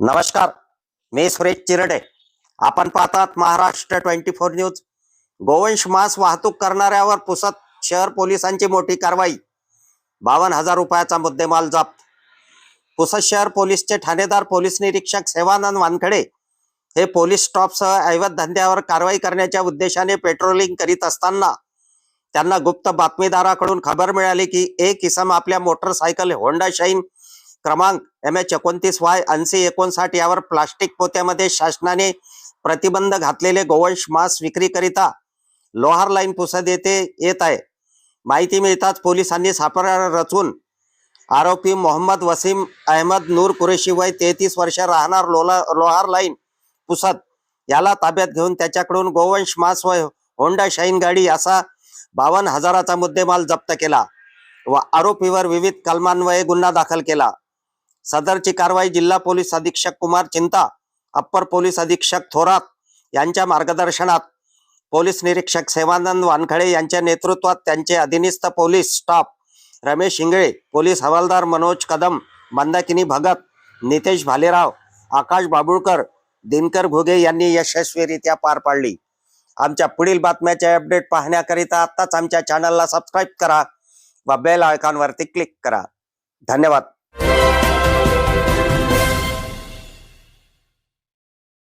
नमस्कार मी सुरेश चिरडे. आपण पाहतात महाराष्ट्र ट्वेंटी फोर न्यूज. गोवंश मांस वाहतूक करणाऱ्यावर पुसत शहर पोलिसांची मोठी कारवाई. बावन्न हजार रुपयाचा मुद्देमाल जप्त. पुसद शहर पोलीसचे ठाणेदार पोलीस निरीक्षक सेवानंद वानखडे हे पोलीस स्टॉपसह ऐवत धंद्यावर कारवाई करण्याच्या उद्देशाने पेट्रोलिंग करीत असताना त्यांना गुप्त बातमीदाराकडून खबर मिळाली की एक इसम आपल्या मोटरसायकल होंडा शाईन क्रमांक एम एच एकोणतीस वाय ऐंशी एकोणसाठ यावर प्लास्टिक पोत्यामध्ये शासनाने प्रतिबंध घातलेले गोवंश मांस विक्रीकरिता लोहार लाईन पुसद येथे येत आहे. माहिती मिळताच पोलिसांनी सापळा रचून आरोपी मोहम्मद वसीम अहमद नूर कुरेशी वय तेहतीस वर्ष राहणार लोला लोहार लाईन पुसद याला ताब्यात घेऊन त्याच्याकडून गोवंश मांस व होंडा शाईन गाडी असा बावन्न हजाराचा मुद्देमाल जप्त केला व आरोपीवर विविध कलमान्वये गुन्हा दाखल केला. सदरची कारवाई जिल्हा पोलीस अधीक्षक कुमार चिंता अप्पर पोलीस अधीक्षक थोरात यांच्या मार्गदर्शनात पोलीस निरीक्षक सेवानंद वानखडे यांच्या नेतृत्वात त्यांचे अधिनिस्थ police staff Ramesh Ingle police हवालदार मनोज कदम मंदाकिनी भगत नितेश भालेराव आकाश बाबुळकर दिनकर घुगे यांनी यशस्वीरित्या पार पाडली. आमच्या पुढील बातम्याचे अपडेट पाहण्याकरिता आत्ताच आमच्या चॅनलला सबस्क्राईब करा व बेल आयकॉनवरती क्लिक करा. धन्यवाद.